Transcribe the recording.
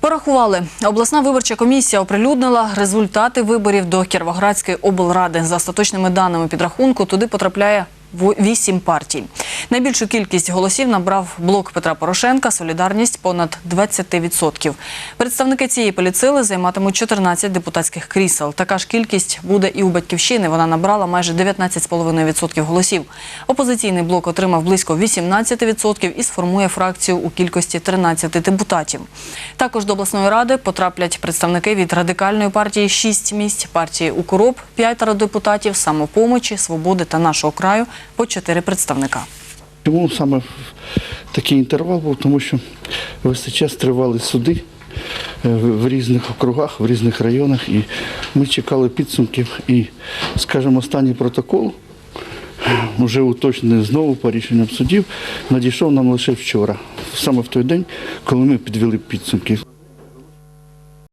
Порахували. Обласна виборча комісія оприлюднила результати виборів до Кіровоградської облради. За остаточними даними підрахунку, туди потрапляє вісім партій. Найбільшу кількість голосів набрав блок Петра Порошенка «Солідарність» – понад 20%. Представники цієї поліцили займатимуть 14 депутатських крісел. Така ж кількість буде і у «Батьківщини». Вона набрала майже 19,5% голосів. Опозиційний блок отримав близько 18% і сформує фракцію у кількості 13 депутатів. Також до обласної ради потраплять представники від радикальної партії 6 місць, партії «Укроп» – 5 депутатів, «Самопомочі», «Свободи» та «Нашого краю» – по 4 представника. Чому саме такий інтервал був? Тому що весь час тривали суди е, в різних округах, в різних районах, і ми чекали підсумків. І, скажімо, останній протокол, вже уточнений знову по рішенням судів, надійшов нам лише вчора, саме в той день, коли ми підвели підсумки.